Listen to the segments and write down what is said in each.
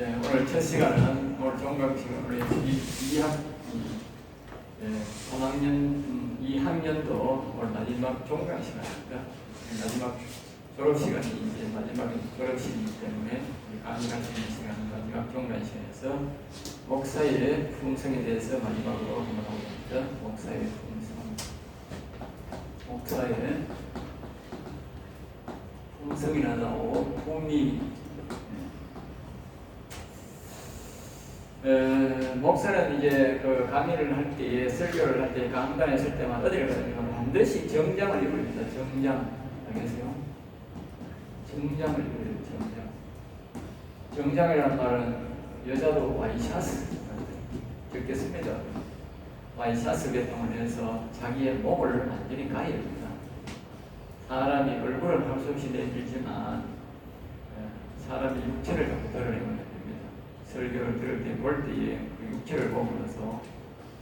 예, 오늘 첫 시간은 오늘 종강 시간 우리 2학 예, 3학년 음, 2학년도 오늘 마지막 종강 시간입니다. 예, 마지막 졸업 시간이 이제 마지막 졸업식이기 때문에 우리 강의할 수 있는 시간 마지막 종강 시간에서 목사의 품성에 대해서 마지막으로 한번 하겠습니다. 목사의 품성. 목사의 품성이라고 품이 에, 목사는 이제 그 강의를 할 때, 설교를 할 때, 강단에 설 때마다 어디를 가면 반드시 정장을 입습니다. 정장. 알겠어요? 정장을 입어요, 정장. 정장이라는 말은 여자도 와이샤스. 적겠습니다. 와이샤스 계통을 해서 자기의 목을 완전히 가야 됩니다. 사람이 얼굴을 할 수 없이 내밀지만, 에, 사람이 육체를 드러내면 됩니다. 설교를 들을 때, 볼 때에 그 육체를 보면서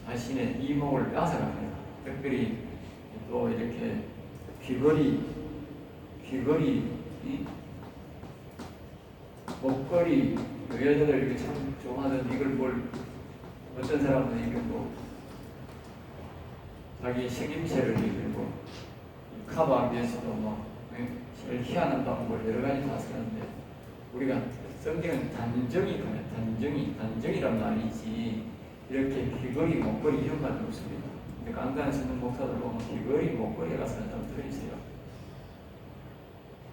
자신의 이목을 뺏어갑니다. 특별히 또 이렇게 귀걸이, 귀걸이, 이? 목걸이, 여자들 이렇게 참 좋아하는 이걸 뭘, 어떤 사람은 이게 뭐, 자기 생김새를 입고, 커버하기 위해서도 뭐, 예? 제일 희한한 방법을 여러 가지 다 쓰는데, 우리가 성경은 단정이 단정이 단정이란 말이지 이렇게 귀걸이 목걸이 이런 말은 없습니다. 근데 강단에 서는 목사들 보면 귀걸이 목걸이가 쓰는 사람 들어있어요.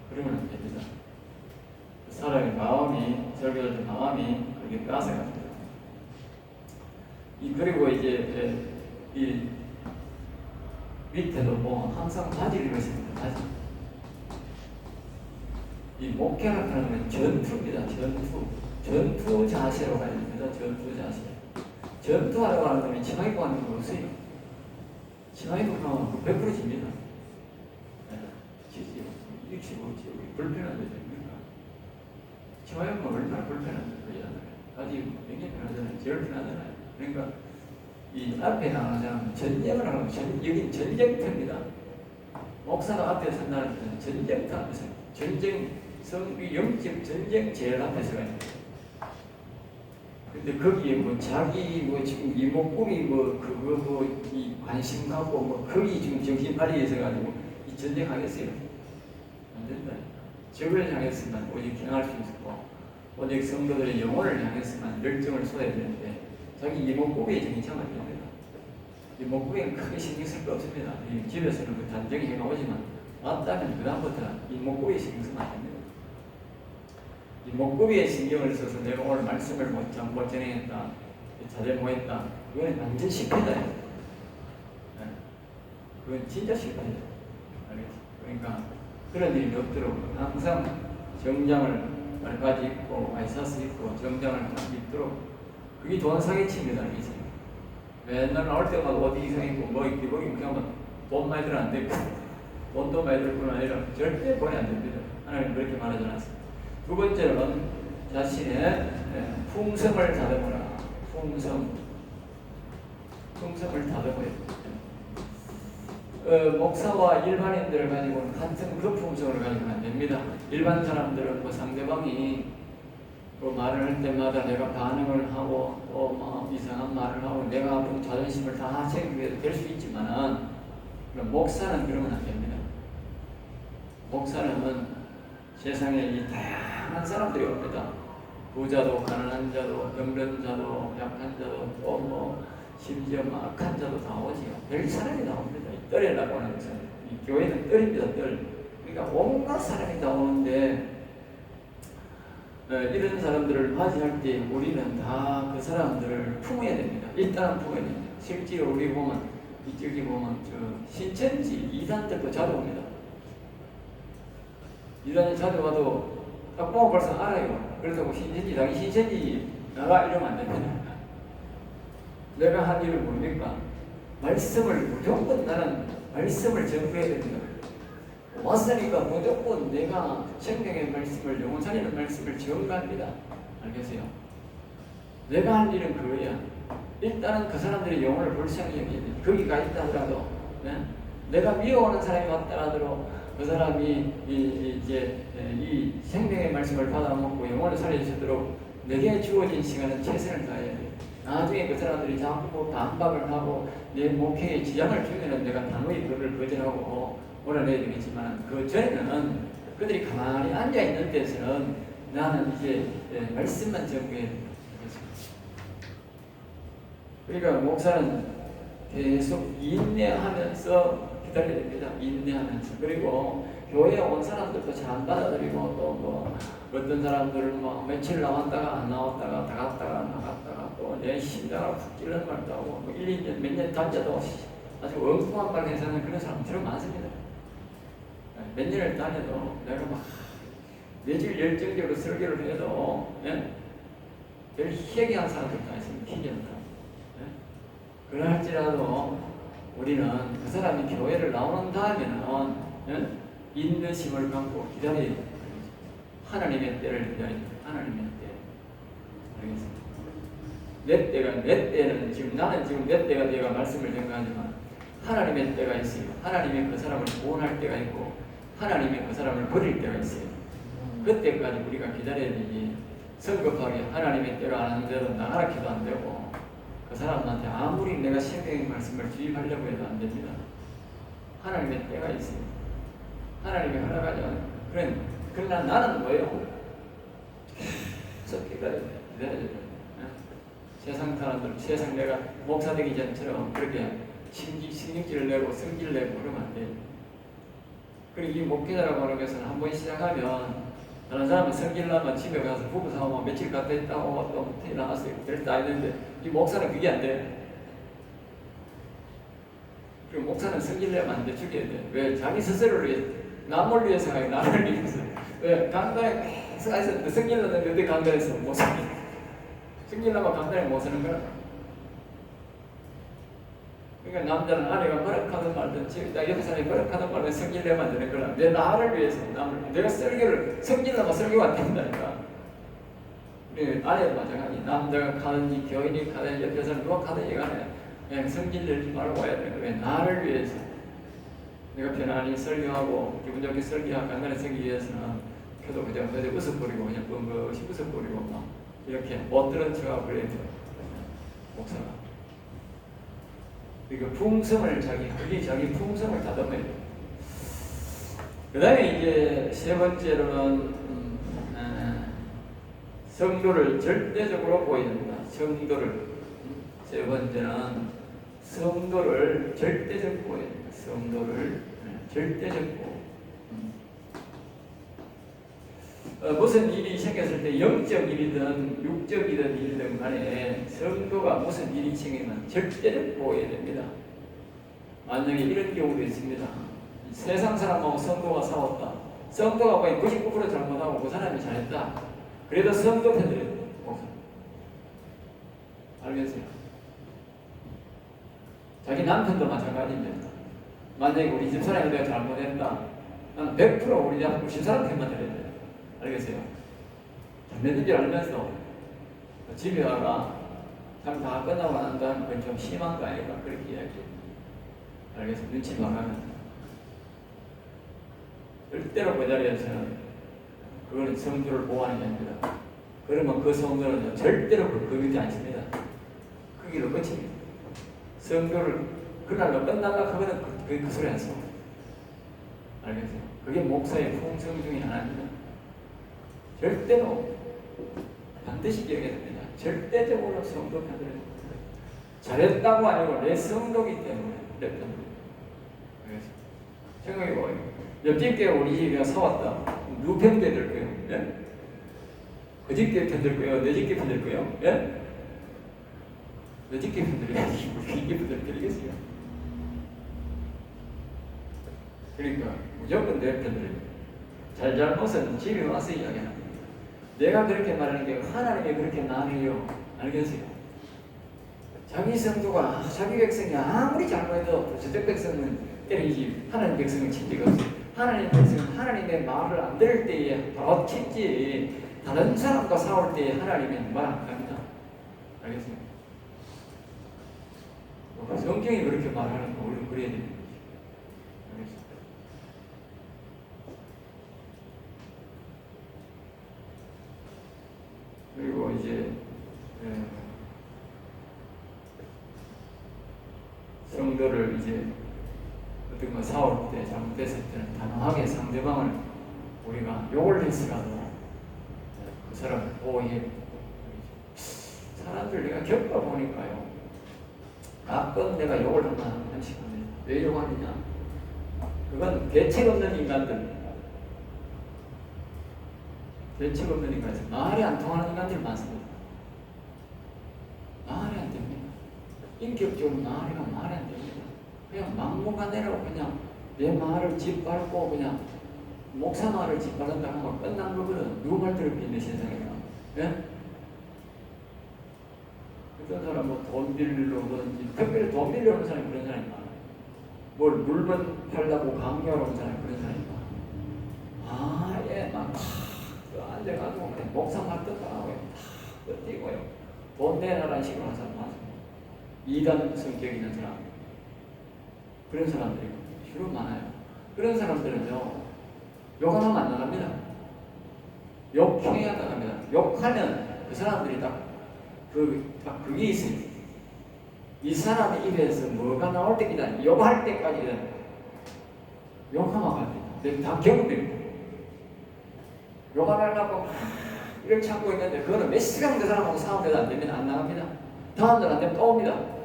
그러면 안 됩니다. 사람의 마음이 설교할 때 마음이 그렇게 뺏어갑니다. 이 그리고 이제 이 밑에도 뭐 항상 바지를 입으십니다. 바지. 이 하는 건 전투입니다. 전투. 전투 자세로 가야 됩니다. 전투 자세. 전투하려고 하는 놈이 치마 입고 하는 거 없어요. 치마 입고 하면 100% 집니다. 지지, 육시고, 불편한데 됩니까? 치마 입으면 얼마나 불편한데. 아직 굉장히 편하잖아요. 제일 편하잖아요. 그러니까 이 앞에 나가는 사람은 전쟁을 하는 전, 여기 전쟁터입니다. 목사가 앞에 선다는 것은 전쟁터 앞에서 전쟁 성비 영적 전쟁 제일 앞에 서 가요. 근데 거기에 뭐 자기 뭐 지금 이목구미 뭐 그거 뭐 이 관심 갖고 뭐 거기 지금 정신 팔리게 해서 가지고 이 전쟁 하겠어요? 안 된다. 적을 향했으면 오직 경할 수 있고 오직 성도들의 영혼을 향했으면 열정을 쏟아야 되는데 자기 이목구미에 정신 안 됩니다. 이목구미는 크게 신경 쓸 거 없습니다. 이 집에서는 그 단정히 해가 오지만 왔다면 그다음부터 이목구미에 신경 쓰면 안 됩니다. 이 목구비에 신경을 써서 내가 오늘 말씀을 못, 못 전해냈다, 자제모했다, 그건 완전 실패다. 네. 그건 진짜 실패다. 알겠지? 그러니까 그런 일이 없도록 항상 정장을 말까지 입고 와이사스 입고 정장을 입도록 그게 돈 사기칩니다. 이제 맨날 나올 때마다 어디 이상 입고 뭐 입고 뭐 입고 하면 돈 많이 들어 안 되고 돈도 많이 들뿐 아니라 절대 돈이 안 됩니다. 하나님 그렇게 말하지 않았습니다. 두 번째는 자신의 예, 풍성을 다듬어라. 풍성. 풍성을 다듬어야 어, 목사와 일반인들을 가지고는 같은 그 풍성을 가지고는 안 됩니다. 일반 사람들은 뭐 상대방이 그 말을 할 때마다 내가 반응을 하고 또뭐 이상한 말을 하고 내가 아픈 자존심을 다 챙기게 될수 있지만은 목사는 그러면 안 됩니다. 목사는 세상에 이 다양한 사람들이 옵니다. 부자도 가난한 자도 병든 자도 약한 자도 또뭐 심지어 뭐 악한 자도 다 오지요. 별 사람이 나옵니다. 이 뜰이라고 하는 것은 이 교회는 뜰입니다. 뜰. 그러니까 온갖 사람이 다 오는데 어, 이런 사람들을 맞이할 때 우리는 다 그 사람들을 품어야 됩니다. 일단은 품어야 됩니다. 실제로 우리 보면 이쪽에 보면 저 신천지 이단들도 자주 옵니다. 이단이 자주 와도 딱 보면 벌써 알아요. 그렇다고 신천지, 당신 신천지 나가 이러면 안 됩니다. 내가 한 일을 뭡니까? 말씀을 무조건 나는 말씀을 전부해야 됩니다. 왔으니까 무조건 내가 생명의 말씀을 영원 살리는 말씀을 전가합니다. 알겠어요? 내가 할 일은 그거야. 일단은 그 사람들의 영혼을 불쌍히 여겨야 돼. 거기 가 있다 하더라도 네? 내가 미워하는 사람이 왔다 하더라도 그 사람이 이, 이, 이제 이 생명의 말씀을 받아먹고 영혼을 살려주도록 내게 주어진 시간은 최선을 다해야 돼. 나중에 그 사람들이 자꾸 뭐 반박을 하고 내 목회에 지장을 주면은 내가 단호히 그를 거절하고 몰아내야 되겠지만 그 전에는 그들이 가만히 앉아 있는 데서는 나는 이제 예, 말씀만 전부해야 된다. 그러니까 목사는 계속 인내하면서 기다려야 됩니다. 인내하면서 그리고 교회에 온 사람들도 잘 받아들이고 또뭐 어떤 사람들은 뭐 며칠 나왔다가 안 나왔다가 나갔다가 또내 심장을 훅 찔러는 말도 하고 뭐 1, 2년 몇년 다녀도 아주 엉뚱한 말 해서는 그런 사람들은 많습니다. 몇 년을 다녀도 내가 막 매질 열정적으로 설교를 해도 예? 별 희귀한 사람들도 있습니다. 희귀한 사람. 예? 그럴지라도 우리는 그 사람이 교회를 나오는 다음에는 예? 인내심을 갖고 돼요. 하나님의 때를 돼요. 하나님의 때. 알겠습니다. 내 때가 내 때는 지금 나는 지금 내 때가 내가 말씀을 전가하지만 하나님의 때가 있어요. 하나님의 그 사람을 구원할 때가 있고 하나님의 그 사람을 버릴 때가 있어요. 그때까지 우리가 기다려야 되지. 성급하게 하나님의 때가 안 하는 대로 나가라 기도 안 되고 그 사람한테 아무리 내가 생명의 말씀을 주입하려고 해도 안 됩니다. 하나님의 때가 있어요. 하나님이 허락하죠. 그런 그러나 나는 뭐예요? 계속 기다려야 돼. 기다려야 돼. 어? 세상 사람들, 세상 내가 목사 되기 전처럼 그렇게 신기, 신경질을 내고 성질 내고 그러면 안 돼. 그리고 이 목회자라고 하는 것은 한 번 시작하면 다른 사람은 성질 나면 집에 가서 부부 싸우면 며칠 갔다 있다고 또 호텔 나갔어요. 그랬다 했는데 이 목사는 그게 안 돼. 그리고 목사는 성질 내면 안 돼. 죽여야 돼. 왜? 자기 스스로를 위해 남을 위해서 하고 나를 위해서. 왜? 강단에 계속 있었는데 성질 나는데 어디 강단에서 못 사. 성질 나면 강단에 못 사는 거야. 그러니까 남자는 아내가 버럭하는 말든 나 옆에 사람이 버럭하는 말든 성질 내면 되는 거라. 내 나를 위해서 남을 내가 설교를 성질 나면 설교가 안 된다니까. 우리 아내도 마찬가지. 남자가 가든지 교인이 가든지 옆에서 누가 가든지 간에 그냥 성질 내지 말고 와야 되는 거야. 나를 위해서. 내가 편안히 설교하고 기분 좋게 설교하고 간간히 설기 위해서는 그래도 그냥 그저 웃어버리고 그냥 뻥긋이 웃어버리고 막 이렇게 못 들은 척하고 그래야 돼요. 목사가. 그러니까 풍성을 자기 그게 자기 풍성을 다듬어야 돼. 그 다음에 이제 세 번째로는 음, 아, 성도를 절대적으로 됩니다. 성도를 음, 세 번째는 성도를 보여야 됩니다. 성도를 네, 절대적으로 음. 어, 무슨 일이 생겼을 때 영적 일이든 육적이든 일이든 간에 성도가 무슨 일이 생기면 절대로 보호해야 됩니다. 만약에 이런 경우도 있습니다. 세상 사람하고 성도가 싸웠다. 성도가 거의 99% 잘못하고 그 사람이 잘했다. 그래도 성도 편들어야 돼요. 알겠어요? 자기 남편도 마찬가지입니다. 만약에 우리 집사람이 내가 잘못했다. 나는 100% 우리 집사람 편만 들어야 돼요. 알겠어요? 줄 알면서 집에 와가 참다 끝나고 난 다음 그건 좀 심한 거 아닌가 그렇게 이야기해요. 알겠어? 눈치 봐가면서. 절대로 그 자리에서는 그거는 성도를 보호하는 게 아닙니다. 그러면 그 성도는 절대로 그, 그 밑에 앉습니다. 그 길로 끝입니다. 성도를 그날로 끝날라 하면은 그, 그, 그 소리 안 써. 알겠어요? 그게 목사의 풍성 중에 하나입니다. 절대로 반드시 기억해야 됩니다. 절대적으로 성도 편들어야 됩니다. 잘했다고 아니고 내 성도기 때문에 내 편들어야 됩니다. 생각해 봐요. 옆집게 우리 집에 사왔다. 편들 될 거예요? 예? 그 집게 편들 거예요? 내 집게 편들 거예요? 예? 내 집게 편들어야지. 우리 집게 편들 되겠어요? 그러니까 무조건 내 돼. 잘잘못은 집에 와서 거예요. 내가 그렇게 말하는 게 하나님이 그렇게 나누요. 알겠어요? 자기 성도가 자기 백성이 아무리 잘못해도 저쪽 백성은 때리지 하나님 백성은 친지가 없어요. 하나님 백성은 하나님의 말을 안 들을 때에 바로 치지 다른 사람과 싸울 때에 하나님은 말안 합니다. 알겠어요? 성경이 그렇게 말하는 거 우리는 그래야 됩니다. 알겠어요? 그리고 이제 예, 성도를 이제 어떤 거 싸울 때 잘못됐을 때는 단호하게 상대방을 우리가 욕을 했으라도 그 사람을 보호해. 사람들 내가 겪어보니까요. 가끔 내가 욕을 한씩 합니다 왜 욕하느냐? 그건 대책 없는 인간들 대책 없는 인간들 말이 안 통하는 인간들 많습니다. 말이 안 됩니다. 인격적으로 말이가 말이 안 됩니다. 그냥 막무가내로 그냥 내 말을 짓밟고 그냥 목사 말을 짓밟는다 하면 끝난 거거든 누구 말 들을 게 있는 세상에는 예? 어떤 사람 뭐돈 빌리러 오든지 특별히 돈 빌리러 오는 사람이 그런 사람이 많아요. 뭘 물건 팔라고 강요하러 오는 사람이 그런 사람이 많아요. 아예 막 그 앉아가지고 말 듣다가 탁 뛰고요. 돈 내놔라는 식으로 하는 사람 많습니다 이단 성격 있는 사람. 그런 사람들이 주로 많아요. 그런 사람들은요 욕하면 안 나갑니다. 욕해야 나갑니다. 욕하면 그 사람들이 딱 그, 딱 그게 있어요. 이 사람 입에서 뭐가 나올 때까지 욕할 때까지는 욕하면 안 내가 다. 경험됩니다 욕안 하려고 이렇게 참고 있는데 그거는 몇 시간 그 사람하고 싸우면 안 되면 안 나갑니다 다음 날 안 되면 또 옵니다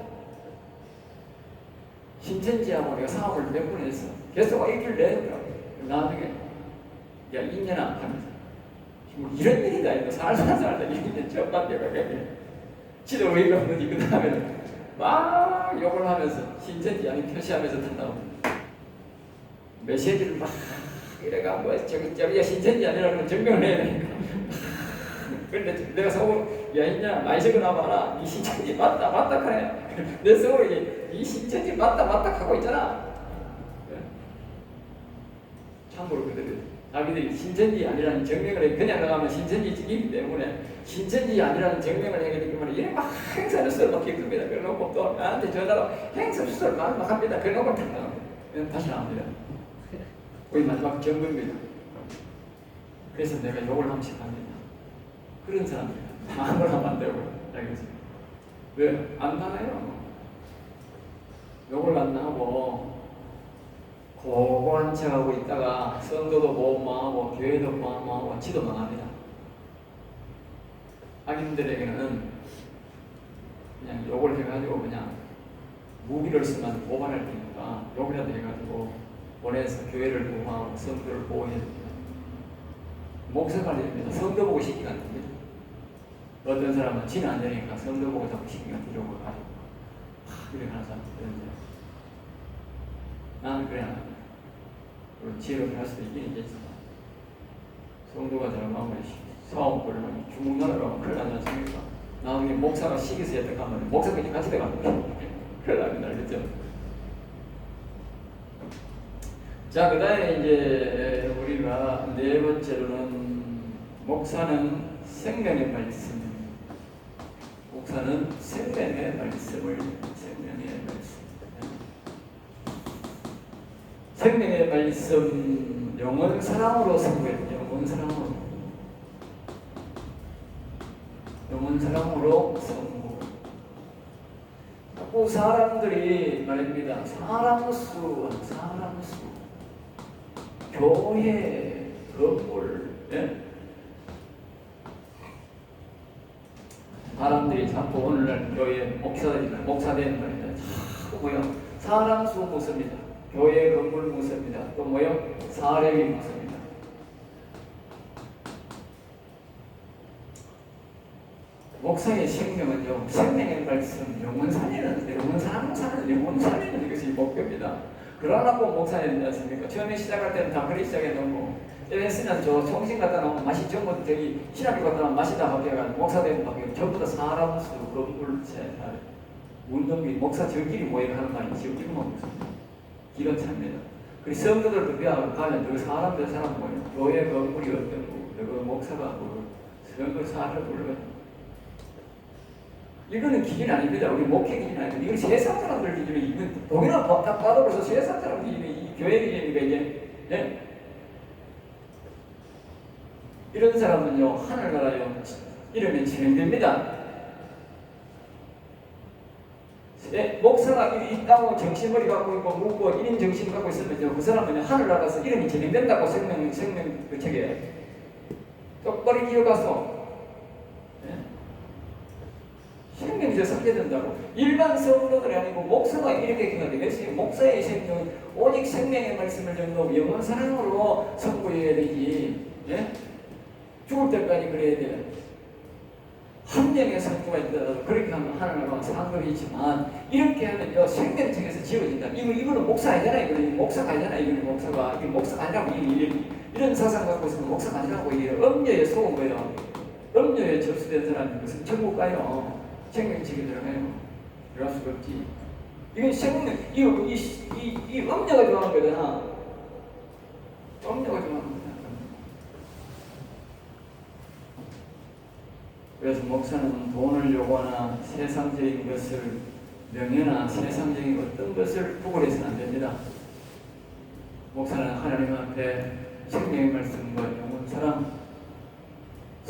신천지하고 내가 사업을 몇 번 했어. 계속 일주일 내더라고. 나중에, 야, 인연아, 하면서. 뭐 이런 일이다. 이거 살살. 이게 첫 번째가 그게. 지도 왜 이러는지, 그 다음에는 막 욕을 하면서, 신천지 아니 표시하면서 탄다고. 메시지를 막 이래가, 뭐, 저기, 저기가 신천지 아니라는 증명을 해야 되니까. 근데 내가 속으로, 야, 있냐, 많이 적어놔 봐라. 이 신천지 맞다, 맞다, 그래. 내 속으로 이제, 이 신천지 맞다 맞다 하고 있잖아. 예? 참고로 그들이 자기들이 신천지 아니라는 증명을 해 그냥 나가면 신천지 찍이기 때문에 신천지 아니라는 증명을 해야 되기 때문에 이래 막 행사 뉴스를 막 겪습니다. 그래놓고 또 나한테 전화로 행사 뉴스를 막, 막 합니다. 그래놓고 다 나갑니다. 다시 나옵니다. 거의 마지막 점검입니다. 그래서 내가 욕을 한 번씩 합니다. 그런 사람들 마음을 하면 안 되고 알겠습니다. 왜? 안 나가요. 욕을 안 하고 고고한 척하고 있다가 성도도 못 망하고 교회도 못 망하고 지도 망합니다. 악인들에게는 그냥 욕을 해가지고 그냥 무기를 쓰면 고발할 테니까 욕이라도 해가지고 보내서 교회를 보호하고 성도를 보호해야 됩니다. 목사가 됩니다. 성도 보고 시기가 안 됩니다. 어떤 사람은 지는 안 되니까 성도 보고 자꾸 시기가 들어오고 가지고 이렇게 하는 사람들 있는데 나는 그래 안 합니다. 물론 지혜롭게 할 수도 있긴 있겠지만 성도가 잘못하면 사업 걸면 주먹나라로 큰일 나지 않습니까? 나중에 목사가 시기서 했다 하면 목사까지 같이 돼갑니다. 큰일 납니다. 알겠죠? 자, 그 다음에 이제 우리가 네 번째로는 목사는 생명의 말씀. 목사는 생명의 말씀을 생명의 말씀. 생명의 말씀 영원 사랑으로 선고했다. 영원 사랑으로. 영원 사랑으로 선고. 자꾸 사람들이 말입니다. 사람 수, 사람 수. 교회 건물, 예? 사람들이 자꾸 오늘날 교회 목사 되는 말이다. 자꾸 뭐요? 사람 수 묻습니다. 교회 건물 묻습니다. 또 뭐요? 사례비 묻습니다. 목사의 생명은요, 생명의 말씀, 영원 살리는, 영원 사는, 사는, 영원 살리는 이것이 목표입니다. 그러라고 목사해야 되지 않습니까? 처음에 시작할 때는 다 그리 시작해놓고, 했으면 저 총신 갖다 놓으면 맛이 전부 저기 신학교 갖다 놓으면 맛이 다 바뀌어가지고 목사 되면 바뀌고 전부 다 사람 수, 건물, 세살, 운동비, 목사 저끼리 모여가는 말이 지역기만 없습니다. 기가 찹니다. 그리고 성도들도 비하고 가면 그 사람 들 사람 뭐예요? 교회 건물이 어떻고, 그 목사가 뭐, 성도 사를 불러요. 이거는 기준 아닙니다. 우리 목회 기준 아닙니다. 이건 세상 사람들 기준이 이건 동일한 벌써 세상 사람 기준이 이 교회 기준이니까 이제 예? 이런 사람은요 하늘나라요 이러면 진행됩니다. 예, 목사가 있다고 정신머리 갖고 있고 묻고 이런 정신 갖고 있으면 그 사람은 하늘나라서 이름이 진행된다고 생명 생명 그 책에 똑바로 이어가서 예? 생명제 삭제된다고 일반 성도들이 아니고 목사가 이렇게 기가 되겠어요. 목사의 생명은 오직 생명의 말씀을 전하고 영원 사랑으로 선고해야 되지. 예? 죽을 때까지 그래야 돼. 한 명의 선고가 있더라도 그렇게 하면 하나님과 상급이지만 이렇게 하면요 생명책에서 지워진다. 이거 이거는 목사 아니잖아요. 이거는 목사가 아니잖아요. 이거는 목사가 이거 목사가 아니라고 이런, 이런 사상 갖고 있으면 목사가 아니라고 이게 음료에 속은 거예요. 음료에 접수된 사람이 무슨 천국 가요. 생명책에 들어가요. 들어갈 수가 없지. 이건 생명 이거 이, 이, 이 음료가 좋아하는 거잖아. 음료가 좋아하는 거잖아. 그래서 목사는 돈을 요구하나 세상적인 것을 명예나 세상적인 어떤 것을 구걸해서는 안 됩니다. 목사는 하나님 앞에 생명의 말씀과 영원 사랑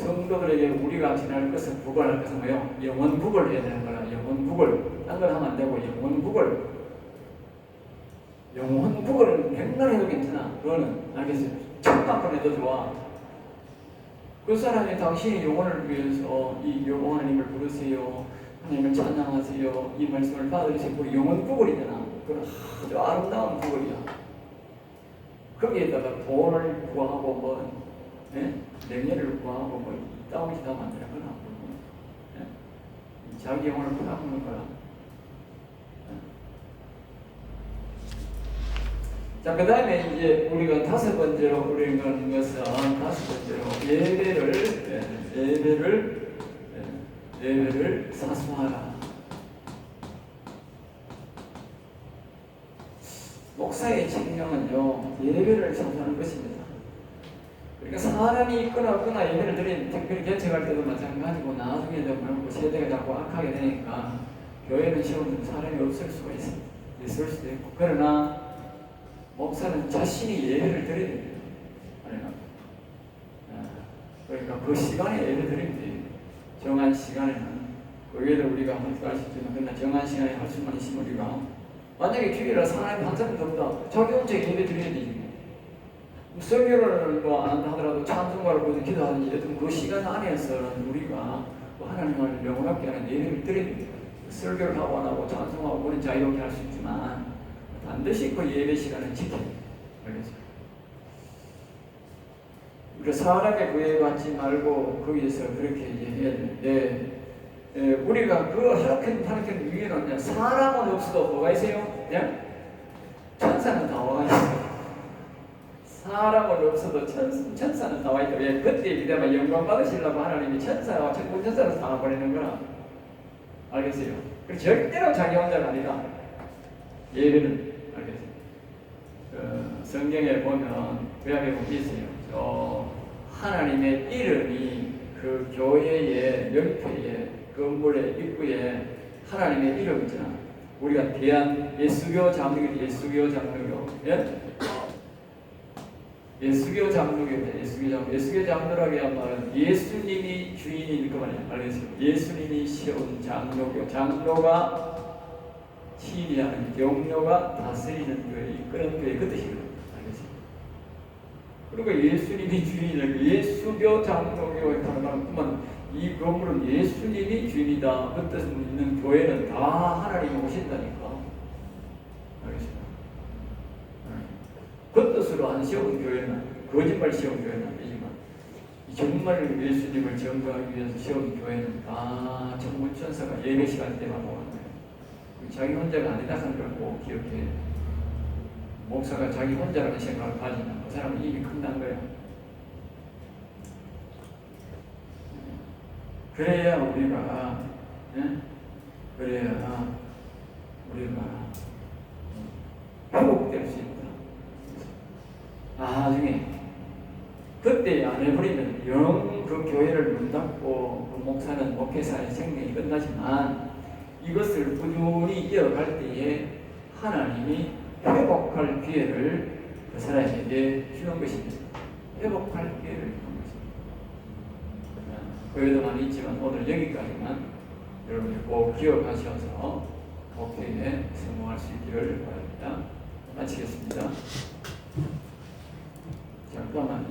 성도들에게 우리가 지날 것을 구걸할 것은 뭐요? 영원 구걸 해야 되는 거라 영원 구걸 딴걸 하면 안 되고 영원 구걸 영원 구걸은 백날 해도 괜찮아 그거는 알겠어요 천만 번 해도 좋아 그 사람이 당신의 영혼을 위해서 이 영혼 하나님을 부르세요. 하나님을 찬양하세요. 이 말씀을 받으시고 그 영혼 구걸이잖아. 그건 아주 아름다운 구걸이야. 거기에다가 돈을 구하고 뭐 예? 명예를 구하고 뭐 이따위 다 만드는 건 아니고 예? 자기 영혼을 팔아먹는 거라. 자, 그 다음에 이제 우리가 다섯 번째로 우리가 하는 것은 다섯 번째로 예배를, 예, 예배를, 예, 예배를 사수하라. 목사의 책령은요, 예배를 사수하는 것입니다. 그러니까 사람이 있거나 없거나 예배를 드린 특별히 개척할 때도 마찬가지고 나중에 되면 세대가 자꾸 악하게 되니까 교회는 시험은 사람이 없을 수가 있습니다. 있을 수도 있고 그러나 목사는 자신이 예배를 드려야 됩니다. 그러니까 그 시간에 예배 드리면 돼요. 정한 시간에는. 거기에도 우리가 할수 있지만, 그러나 정한 시간에 할 수만 있으면 우리가 만약에 주일날 사람이 한 사람도 없다. 자기 혼자 예배 드려야 되지. 설교를 뭐안 하더라도 찬송가를 보든 기도하든지 어떤 그 시간 안에서는 우리가 뭐 하나님을 영원하게 하는 예배를 드려야 됩니다. 설교를 하고 안 하고 찬송하고 그런 자유롭게 할 수 있지만 반드시 그 예배 시간을 지켜야 알겠죠? 우리가 사람의 구애받지 말고 거기에서 그렇게 해야 되는데 예, 우리가 그 하락한 하락한 위에는 사람은 없어도 뭐가 있어요? 예? 천사는 다와 있어요. 사람은 없어도 천, 천사는 다와 있다. 왜? 그때 기대면 영광 받으시려고 하나님이 천사와 천군 천사를 다 보내는 거라. 알겠어요? 그 절대로 자기 혼자가 아니다. 예배는 알겠어요? 그 성경에 보면 구약에 보면 있어요. 저 하나님의 이름이 그 교회의 명패에 건물의 입구에 하나님의 이름 있잖아. 우리가 대한 예수교 장로교, 예수교 장로교, 예? 예수교 장로교입니다. 예수교 장 예수교 장로라고 한 말은 예수님이 주인인 그 말이야. 알겠어요? 예수님이 세운 장로교, 장로가 치리하는 영료가 다스리는 교회, 이끄는 교회 그 뜻이거든. 알겠어요? 그리고 예수님이 주인을 예수교 가는 만큼은 이 건물은 예수님이 주인이다. 그 뜻을 있는 교회는 다 하나님이 오신다니까. 알겠습니다. 그 뜻으로 안 세운 교회는 거짓말 세운 교회는 아니지만 정말 예수님을 증거하기 위해서 세운 교회는 다 천군 천사가 예배 시간 때만 거예요. 자기 혼자가 아니다 걸꼭 기억해. 목사가 자기 혼자라는 생각을 가지면 그 사람은 이미 끝난 거야. 그래야 우리가 예? 그래야 우리가 회복될 수 있다. 나중에 그때 안 해버리면 영 그 교회를 문 닫고 그 목사는 목회사의 생명이 끝나지만 이것을 꾸준히 이어갈 때에 하나님이 회복할 기회를 그 사람에게 주는 것입니다. 회복할 기회를 주는 것입니다. 거기도 많이 있지만 오늘 여기까지만 여러분들 꼭 기억하셔서 목표에 성공할 수 있기를 바랍니다. 마치겠습니다. 잠깐만요.